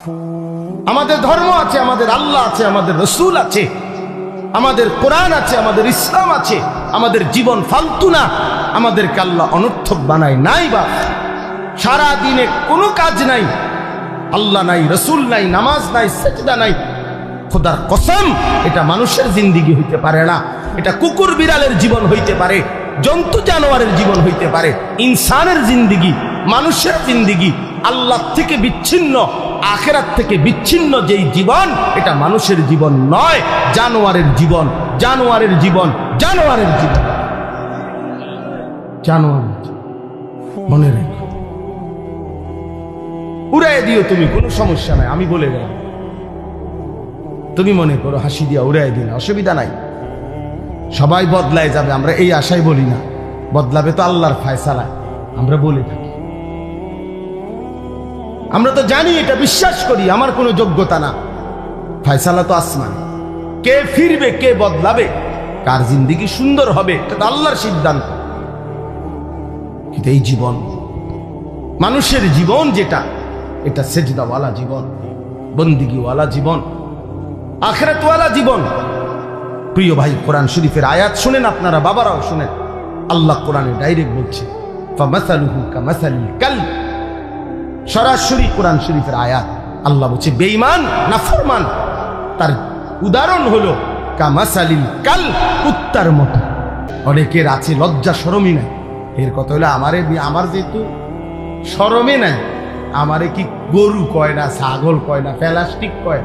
আমাদের ধর্ম আছে, আমাদের আল্লাহ আছে, আমাদের রসুল আছে, আমাদের কোরআন আছে, আমাদের ইসলাম আছে, আমাদের জীবন ফালতু না, আমাদেরকে আল্লাহ অনর্থক বানায় নাই বা। সারা দিনে কোনো কাজ নাই, আল্লাহ নাই, রসুল নাই, নামাজ নাই, সেজদা নাই। খোদার কসম, এটা মানুষের জিন্দিগি হইতে পারে না, এটা কুকুর বিড়ালের জীবন হইতে পারে, জন্তু জানোয়ারের জীবন হইতে পারে, ইনসানের জিন্দিগি, মানুষের জিন্দিগি, আল্লাহ থেকে বিচ্ছিন্ন আখেরাত থেকে বিচ্ছিন্ন যেই জীবন, এটা মানুষের জীবন নয়, জানোয়ারের জীবন জানোয়ারের জীবন জানোয়ারের জীবন। জানোয়ারের জীবন। মনে রেখো। উড়াই দিও তুমি, কোনো সমস্যা নাই, আমি বলে গেলাম। তুমি মনে করো, হাসি দিয়া উড়াই দিলে, অসুবিধা নাই। সবাই বদলায় যাবে, আমরা এই আশাই বলি না। বদলাবে তো আল্লাহর ফায়সালা আমরা বলে থাকি। আমরা তো জানি, এটা বিশ্বাস করি, আমার কোনো যোগ্যতা না। ফায়সালা তো আসমান। কে ফিরবে, কে বদলাবে, কার জিন্দিগি সুন্দর হবে, এটা তো আল্লাহর সিদ্ধান্ত। কিন্তু এই জীবন, মানুষের জীবন যেটা, এটা সেজদাওয়ালা জীবন, বন্দিগিওয়ালা জীবন, আখেরাতওয়ালা জীবন। প্রিয় ভাই, কোরআন শরীফের আয়াত শুনেন আপনারা, বাবারাও শুনেন। আল্লাহ কোরআনে ডাইরেক্ট বলছে কালব। সরাসরি কোরআন শরীফের আয়াত। আল্লাহ বলছে, বেঈমান না ফরমান তার উদাহরণ হলো, কামাসালিল কাল কুত্তার মতো। অনেকের আছে লজ্জা সরমই নাই। এর কথা হলো, আমারে আমার যেহেতু সরমে নাই, আমারে কি গরু কয় না, ছাগল কয় না, প্লাস্টিক কয়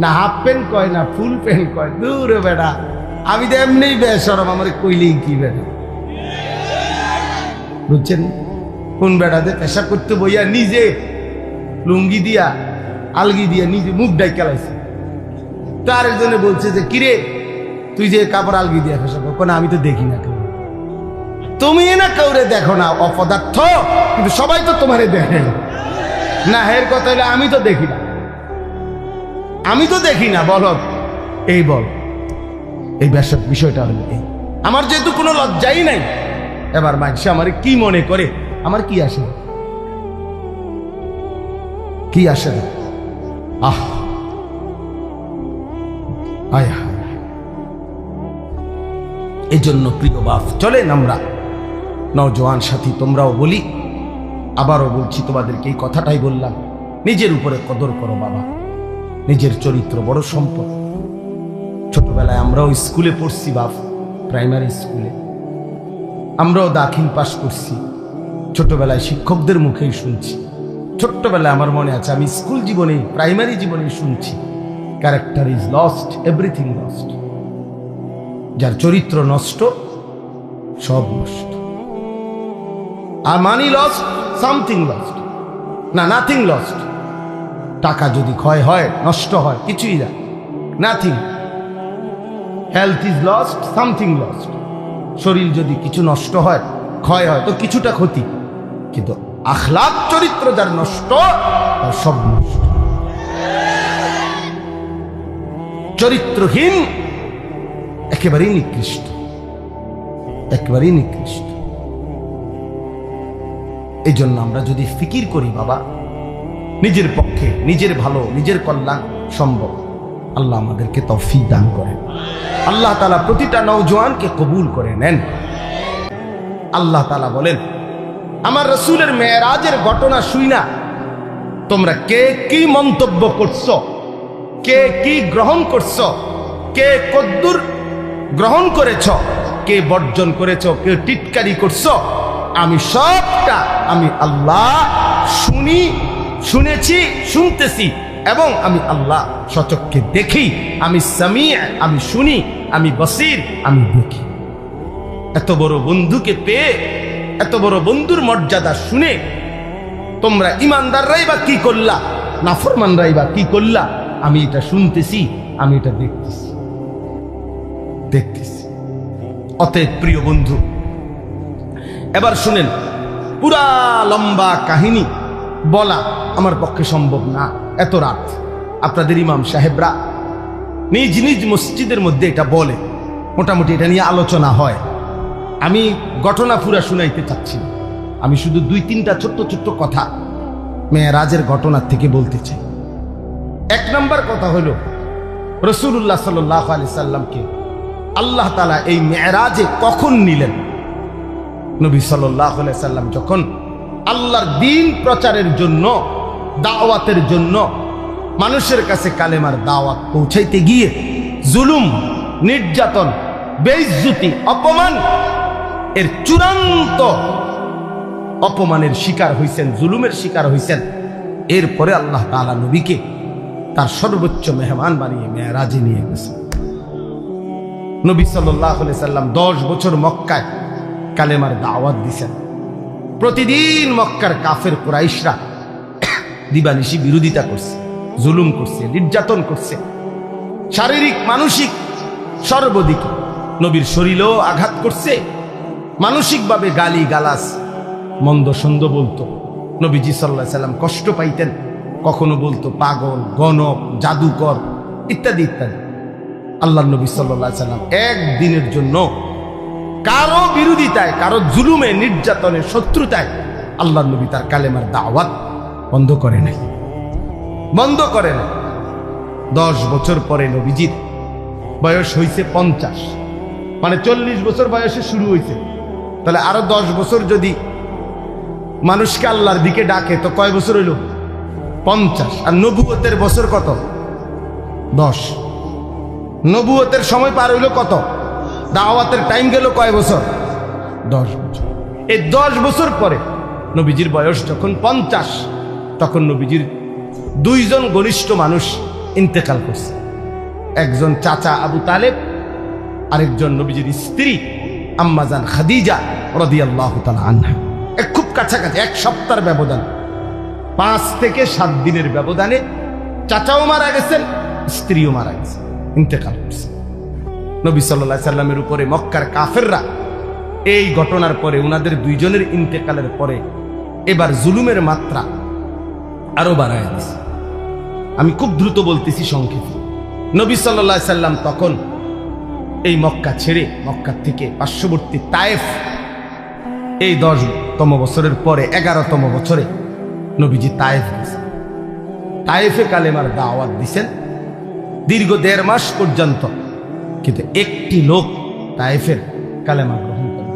না হাফ প্যান্ট কয় না, ফুল প্যান্ট কয়, দূর বেড়া। আমি তো এমনি বেসরম, আমার কইলেই কি বেড়া। বুঝছেন? কোন বেড়াতে পেশা করতে বইয়া নিজে লুঙ্গি দিয়া, আলগি দিয়া নিজে মুখ ডাই কেলাইছে তো আরেকজনে বলছে যে, কিরে, তুই যে কাপড় আলগি দিয়া পেশা কর আমি তো দেখি না তুমি না কাউরে দেখো না, অপদার্থ, কিন্তু সবাই তো তোমারে দেখে। না, হের কথা হলে আমি তো দেখি না। আমি তো দেখি না, বল এই বল, এই ব্যাসার বিষয়টা হলো এই। আমার যেহেতু কোনো লজ্জাই নাই, এবার মানুষ আমার কি মনে করে? আমার কি আসে? কি আসে? আহ। আয় এই জন্য প্রিয় বাপ, চলেন আমরা। নওজোয়ান সাথী, তোমরাও বলি। আবারও বলছি, তোমাদেরকে এই কথাটাই বললাম। নিজের উপরে কদর করো বাবা। নিজের চরিত্র বড় সম্পদ। ছোটবেলায় আমরাও স্কুলে পড়ছি বাপ, প্রাইমারি স্কুলে। আমরাও দাখিল পাশ করছি। ছোটবেলায় শিক্ষকদের মুখেই শুনছি। ছোট্টবেলায় আমার মনে আছে, আমি স্কুল জীবনে প্রাইমারি জীবনে শুনছি character is lost everything lost যার চরিত্র নষ্ট, সব নষ্ট। আর মানি লস্ট সামথিং লস্ট না নাথিং লস্ট টাকা যদি ক্ষয় হয়, নষ্ট হয়, কিছুই না। Nothing health is lost something lost শরীর যদি কিছু নষ্ট হয়, ক্ষয় হয়, তো কিছুটা ক্ষতি। কিন্তু আখলাপ চরিত্র যার নষ্ট, তার সব নষ্ট। চরিত্রহীন একেবারেই নিকৃষ্ট। একেবারেই নিকৃষ্ট। এই জন্য আমরা যদি ফিকির করি, বাবা, নিজের পক্ষে, নিজের ভালো, নিজের কল্যাণ সম্ভব। আল্লাহ আমাদেরকে তৌফিক দান করেন। আল্লাহ তালা প্রতিটা নৌজওয়ানকে কবুল করে নেন। আল্লাহ তালা বলেন আমার রসুলের মেয়েরাজের ঘটনা শুই না। তোমরা কে কি মন্তব্য করছ? কে কি গ্রহণ করছ? কে কদ্দুর গ্রহণ করেছ? কে বর্জন করেছ? কে টিটকারি করছ? আমি সবটা আমি আল্লাহ শুনি, শুনেছি, শুনতেছি এবং আমি আল্লাহ সচককে দেখি। আমি সামি, আমি শুনি, আমি বসির, আমি দেখি। এত বড় বন্ধুকে পেয়ে এত বড় বন্ধুর মর্যাদা শুনে তোমরা ইমানদাররাই বা কি করলা? নাফরমানরাই বা কি করলা? আমি এটা শুনতেছি, আমি এটা দেখতেছি। দেখতেছি। অতএব প্রিয় বন্ধু, এবার শুনেন, পুরা লম্বা কাহিনী বলা আমার পক্ষে সম্ভব না। এত রাত আপনাদের ইমাম সাহেবরা নিজ নিজ মসজিদের মধ্যে এটা বলে। মোটামুটি এটা নিয়ে আলোচনা হয়। আমি ঘটনা পুরা শুনাইতে চাচ্ছি। আমি শুধু দুই, তিনটা ছোট্ট ছোট্ট কথা মেয়েরাজের ঘটনার থেকে বলতে চাই এক নম্বর কথা হলো রসুল্লাহ সাল্লাহ আলি সাল্লামকে আল্লাহ তালা এই মেয়েরাজে কখন নিলেন নবী সাল্লাহ সাল্লাম যখন আল্লাহর দিন প্রচারের জন্য, দাওয়াতের জন্য মানুষের কাছে কালেমার দাওয়াত পৌঁছাইতে গিয়ে জুলুম, নির্যাতন, বেইজ্জুতি, অপমান এর চূড়ান্ত অপমানের শিকার হইছেন, জুলুমের শিকার হইছেন। এরপরে আল্লাহ তাআলা নবীকে তার সর্বোচ্চ মেহমান বানিয়ে, মেয়েরাজে নিয়ে গেছেন নবী সাল্লাম দশ বছর মক্কায় কালেমার দাওয়াত দিছেন। প্রতিদিন মক্কার কাফের কুরাইশরা দিবানিশি বিরোধিতা করছে, জুলুম করছে, নির্যাতন করছে। শারীরিক, মানসিক সর্বদিকে নবীর শরীরেও আঘাত করছে মানসিকভাবে গালি গালাস মন্দ সন্দ বলতো। নবীজি সাল্লাহ সাল্লাম কষ্ট পাইতেন। কখনো বলতো, পাগল, গণক, জাদুকর, ইত্যাদি ইত্যাদি। আল্লাহ নবী সাল্লাহ সাল্লাম একদিনের জন্য কারও বিরোধিতায়, কারও জুলুমে, নির্যাতনে, শত্রুতায় আল্লাহ নবী তার কালেমার দাওয়াত বন্ধ করে নাই। বন্ধ করে না দশ বছর পরে নবীজির বয়স হয়েছে পঞ্চাশ। মানে চল্লিশ বছর বয়সে শুরু হয়েছে তাহলে আরও দশ বছর যদি মানুষকে আল্লাহর দিকে ডাকে, তো কয় বছর হইল? পঞ্চাশ। আর নবুয়তের বছর কত? দশ। নবুয়তের সময় পার হইল কত? দাওয়াতের টাইম গেল কয় বছর? দশ বছর। এই দশ বছর পরে নবীজির বয়স যখন পঞ্চাশ, তখন নবীজির দুইজন ঘনিষ্ঠ মানুষ ইন্তেকাল করছে। একজন চাচা আবু তালেব, আরেকজন নবীজির স্ত্রী। আম্মাজান খাদিজা রদিয়াল্লাহ তালা আনহা। এক খুব কাছাকাছি, এক সপ্তাহের ব্যবধান। পাঁচ থেকে সাত দিনের ব্যবধানে চাচাও মারা গেছেন, স্ত্রীও মারা গেছে ইন্তেকাল করছে নবী সাল্লাহ সাল্লামের উপরে মক্কার কাফেররা এই ঘটনার পরে উনাদের দুইজনের ইন্তেকালের পরে এবার জুলুমের মাত্রা আরও বাড়ায় আমি খুব দ্রুত বলতেছি সংক্ষেপে। নবী সাল্লাহ সাল্লাম তখন এই মক্কা ছেড়ে মক্কা থেকে পার্শ্ববর্তী তায়েফ। এই দশতম বছরের পরে, এগারোতম বছরে নবীজি তায়েফ গেছেন তায়েফে কালেমার দাওয়াত দিছেন দীর্ঘ দেড় মাস পর্যন্ত। কিন্তু একটি লোক তায়েফের কালেমা গ্রহণ করে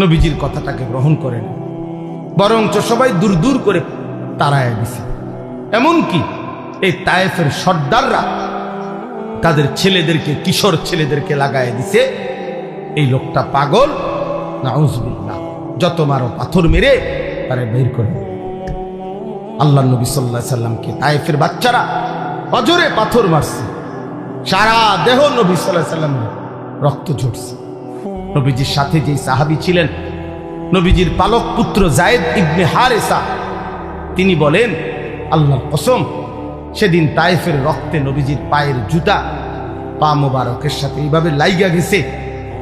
নবীজির কথাটাকে গ্রহণ করে না। বরঞ্চ সবাই দূর দূর করে তাড়ায় দিছে এমনকি এই তায়েফের সর্দাররা তাদের ছেলেদেরকে, কিশোর ছেলেদেরকে লাগায় দিছে। এই লোকটা পাগল। না যত মারো পাথর মেরে তারা বের করে আল্লাহ নবী সাল্লাহ সাল্লামকে, তায়েফের বাচ্চারা অজরে পাথর মারছে। সারা দেহ নবী সাল্লাহ সাল্লামের রক্ত ঝরছে। নবীজির সাথে যে সাহাবি ছিলেন, নবীজির পালক পুত্র জায়েদ ইবনে হারেসা, তিনি বলেন, আল্লাহর কসম সেদিন তায়েফের রক্তে নবীজির পায়ের জুতা পা মোবারকের সাথে এইভাবে লাইগা গেছে।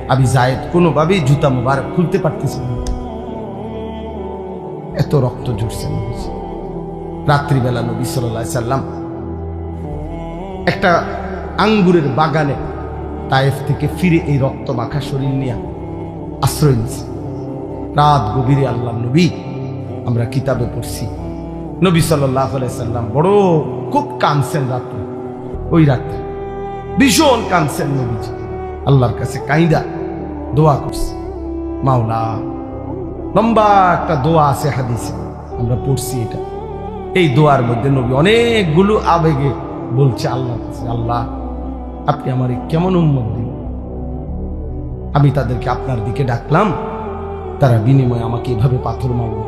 আমি জায়েদ কোনোভাবেই জুতা মোবারক খুলতে পারতেছি না। এত রক্ত নবীজি। রাত্রিবেলা নবী সাল্লাহ সাল্লাম একটা আঙ্গুরের বাগানে তায়েফ থেকে ফিরে এই রক্ত মাখা শরীর নিয়ে আশ্রয় নিছে রাত গভীরে আল্লাহ নবী আমরা কিতাবে পড়ছি। নবী সাল্লাহ সাল্লাম বড় খুব কানছেন রাত্রে, ওই রাত্রে। ভীষণ কানছেন নবীজি। আল্লাহর কাছে কাইদা দোয়া করছে। মাওলা, লম্বা একটা দোয়া আছে হাদিসে, আমরা পড়ছি এটা। এই দোয়ার মধ্যে নবী অনেকগুলো আবেগে বলছে আল্লাহ আল্লাহ, আপনি আমার কেমন উম্মত দিন আমি তাদেরকে আপনার দিকে ডাকলাম, তারা বিনিময়ে আমাকে এভাবে পাথর মারল।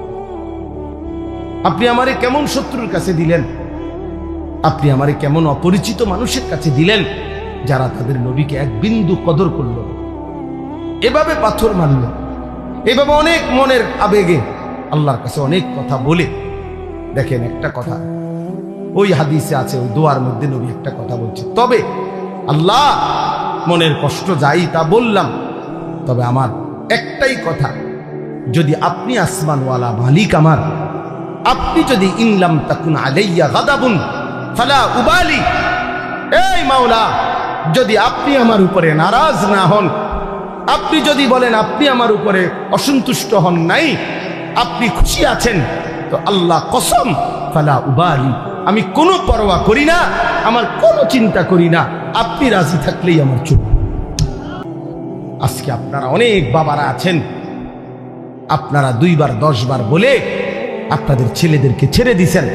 আপনি আমারে কেমন শত্রুর কাছে দিলেন? আপনি আমারে কেমন অপরিচিত মানুষের কাছে দিলেন, যারা তাদের নবীকে এক বিন্দু কদর করল এভাবে পাথর মারল। এভাবে অনেক মনের আবেগে আল্লাহর কাছে অনেক কথা বলে। দেখেন একটা কথা, ওই হাদিসে আছে, ওই দোয়ার মধ্যে নবী একটা কথা বলছে, তবে আল্লাহ মনের কষ্ট যাই তা বললাম, তবে আমার একটাই কথা, যদি আপনি আসমানওয়ালা মালিক আমার, আপনি যদি ইনলাম তাকুন আলাইয়া গাদাবুন ফালা উবালি। এই মাওলা, যদি আপনি আমার উপরে নারাজ না হন, আপনি যদি বলেন আপনি আমার উপরে অসন্তুষ্ট হন নাই, আপনি খুশি আছেন, তো আল্লাহ কসম, ফালা উবালি। আমি কোনো পরোয়া করি না, আমার কোনো চিন্তা করি না, আপনি রাজি থাকলেই আমার চুপ আজকে আপনারা অনেক বাবারা আছেন, আপনারা দুইবার, দশবার বলে আপনাদের ছেলেদেরকে ছেড়ে দিছেন।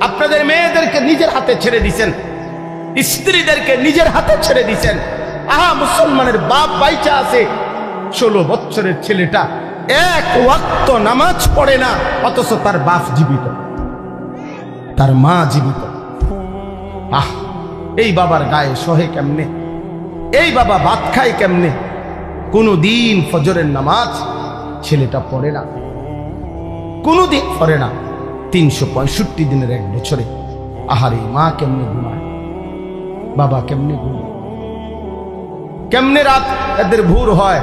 আপনাদের মেয়েদেরকে নিজের হাতে ছেড়ে দিছেন। স্ত্রীদেরকে নিজের হাতে ছেড়ে দিছেন। আহা, মুসলমানের বাপ বাইচা আছে। ষোলো বছরের ছেলেটা এক ওয়াক্ত নামাজ পড়ে না, অথচ তার বাপ জীবিত। তার মা জীবিত। আহ, এই বাবার গায়ে সহে কেমনে? এই বাবা ভাত খায় কেমনে? কোনো দিন ফজরের নামাজ ছেলেটা পড়ে না। কোনো দিন পড়ে না। তিনশো পঁয়ষট্টি দিনের এক বছরে। আহারে, মা কেমনে ঘুমায়? বাবা কেমনে ঘুমায়? কেমনে রাত এদের ভোর হয়?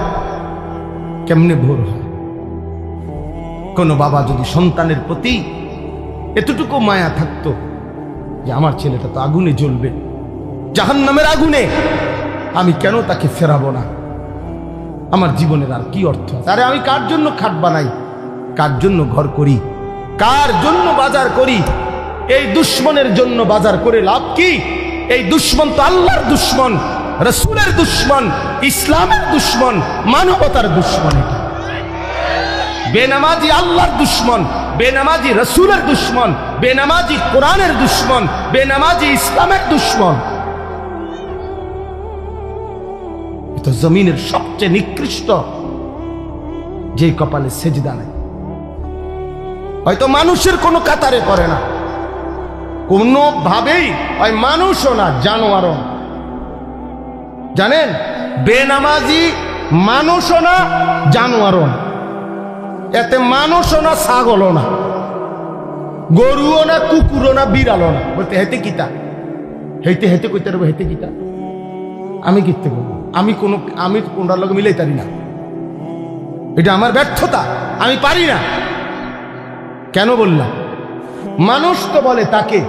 কেমনে ভোর হয়? কোনো বাবা যদি সন্তানের প্রতি এতটুকু মায়া থাকতো যে আমার ছেলেটা তো আগুনে জ্বলবে জাহান নামের আগুনে, আমি কেন তাকে ফেরাবো না? আমার জীবনের আর কি অর্থ আরে আমি কার জন্য খাট বানাই? কার জন্য ঘর করি? কার জন্য বাজার করি? এই দুশ্মনের জন্য বাজার করে লাভ কি? এই দুশ্মন তো আল্লাহর দুশ্মন, রসুলের দুশ্মন, ইসলামের দুশ্মন, মানবতার দুশ্মন এটা। বেনামাজি আল্লাহর দুশ্মন, বেনামাজি রসুলের দুশ্মন, বেনামাজি কোরআনের দুশ্মন, বেনামাজি ইসলামের দুশ্মন। জমিনের সবচেয়ে নিকৃষ্ট যে কপালে সেজদা নাই। হয়তো মানুষের কোনো কাতারে করে না। কোনোভাবেই হয় মানুষও না, জানোয়ারও। জানেন? বেনামাজি মানুষও না, জানোয়ারও না। এতে মানুষও না, ছাগলও না। গরুও না, কুকুরও না, বিড়ালও না। বলতে হেতে কিতা হেতে হেতে কইতে পারব হেতে কিতা আমি কিনতে করব আমি কোন, আমি কোনটার লোক মিলাই পারি না। এটা আমার ব্যর্থতা, আমি পারি না। কেন বললাম মানুষ তো বলে তাকে,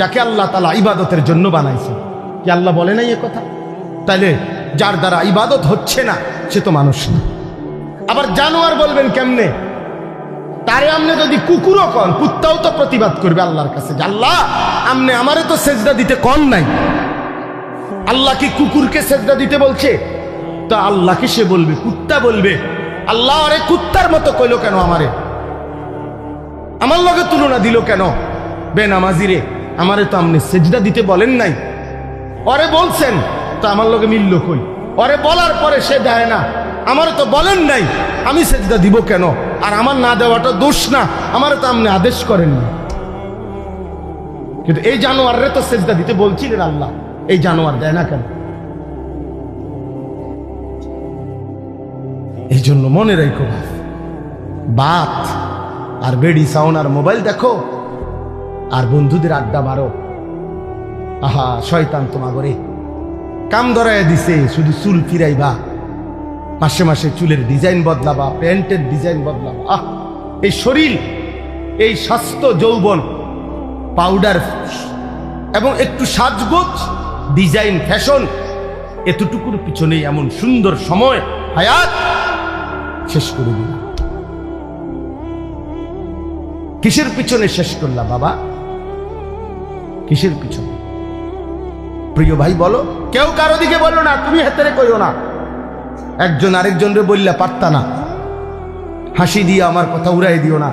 যাকে আল্লাহ তালা ইবাদতের জন্য বানাইছে। কি আল্লাহ বলে নাই এ কথা? তাইলে যার দ্বারা ইবাদত হচ্ছে না, সে তো মানুষ না। আবার জানোয়ার বলবেন কেমনে? তারে আমনে যদি কুকুরও কন, কুত্তাও তো প্রতিবাদ করবে আল্লাহর কাছে। আল্লাহ, আমনে আমারে তো সেজদা দিতে কন নাই। আল্লাহ কি কুকুরকে সেজদা দিতে বলছে? তা আল্লাহকে সে বলবে, কুত্তা বলবে। আল্লাহ আরে কুত্তার মতো কইলো কেন আমারে? আমার লগে তুলনা দিল কেন? বেনামাজিরে, আমারে তো আমনে সেজদা দিতে বলেন নাই। অরে বলছেন, তো আমার লগে মিলল কই? অরে বলার পরে সে দেয় না। আমারে তো বলেন নাই, আমি সেজদা দিব কেন? আর আমার না দেওয়াটা দোষ না, আমারে তো আপনি আদেশ করেন না কিন্তু এই জানোয়াররে তো সেজদা দিতে বলছিলেন আল্লাহ, এই জানোয়ার দেয় না কেন? এই জন্য মনে রাখো, বাত আর বেডি সাউন আর মোবাইল দেখো। আর বন্ধুদের আড্ডা মারো। আহা, শয়তান তোমাগরে। কাম ধরায় দিছে, শুধু চুল ফিরাইবা। মাসে মাসে চুলের ডিজাইন বদলাবা, প্যান্টের ডিজাইন বদলাবা। আহ, এই শরীর, এই স্বাস্থ্য যৌবন, পাউডার এবং একটু সাজগোজ, ডিজাইন ফ্যাশন, এতটুকুর পিছনে এমন সুন্দর সময়, হায়াত, শেষ করে দিল কিসের পিছনে শেষ করলা বাবা? কিসের পিছনে? প্রিয় ভাই, বলো। কেউ কারও দিকে বলো না, তুমি হাতেরে কইও না। একজন আরেকজনরে বললা, পারতা না। হাসি দিয়ে আমার কথা উড়াই দিও না।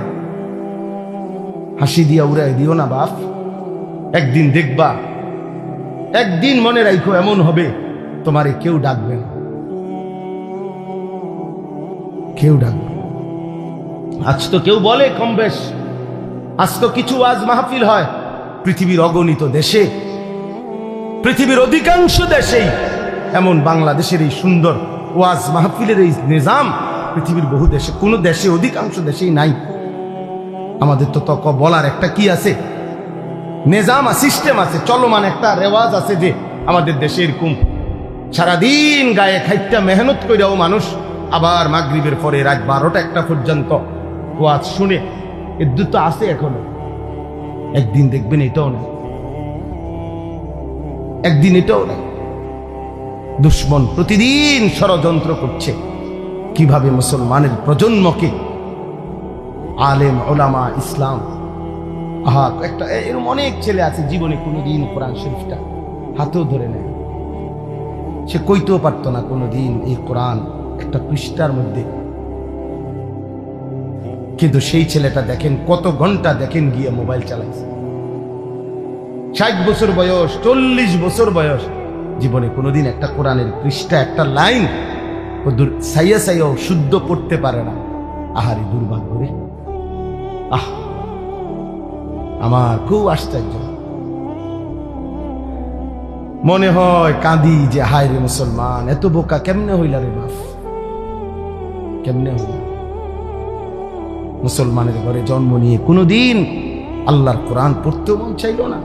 হাসি দিয়া উড়াই দিও না, বাপ। একদিন দেখবা, একদিন মনে রাখো এমন হবে, তোমারে কেউ ডাকবে না। কেউ ডাকবে আজ তো কেউ বলে কম বেশ। আজ তো কিছু আজ মাহফিল হয়। পৃথিবীর অগণিত দেশে, পৃথিবীর অধিকাংশ দেশেই এমন বাংলাদেশের এই সুন্দর ওয়াজ মাহফিলের এই নিজাম পৃথিবীর বহু দেশে, কোনো দেশে, অধিকাংশ দেশেই নাই। আমাদের তো তক বলার একটা কি আছে? নিজাম সিস্টেম আছে, চলমান একটা রেওয়াজ আছে যে আমাদের দেশে এরকম সারাদিন গায়ে খাইটা মেহনত কইরাও মানুষ আবার মাগরিবের পরে রাত বারোটা একটা পর্যন্ত ওয়াজ শুনে এর তো আছে এখনও। একদিন দেখবেন এটাও না একদিন এটাও না দুশ্মন প্রতিদিন ষড়যন্ত্র করছে। কীভাবে মুসলমানের প্রজন্মকে? আলেম, ওলামা, ইসলাম। হ্যাঁ একটা এরকম অনেক ছেলে আছে জীবনে কোনোদিন কোরআন শরীফটা হাতেও ধরে নেয়। সে কইতেও পারতো না কোনোদিন এই কোরআন একটা পৃষ্ঠার মধ্যে কিন্তু সেই ছেলেটা দেখেন, কত ঘণ্টা দেখেন গিয়ে মোবাইল চালাইছে। ষাট বছর বয়স, চল্লিশ বছর বয়স, জীবনে কোনোদিন একটা কোরআনের পৃষ্ঠা, একটা লাইন দূর সাইয়া সাইয়াও শুদ্ধ করতে পারে না। আহারি দুর্ভাগ্য রে। আহ, আমার খুব আশ্চর্য। মনে হয় কাঁদি যে হায় রে মুসলমান, এত বোকা কেমনে হইলা রে বাপ? কেমনে হইলা? মুসলমানের ঘরে জন্ম নিয়ে কোনোদিন আল্লাহর কোরআন পড়তেও মন চাইল না।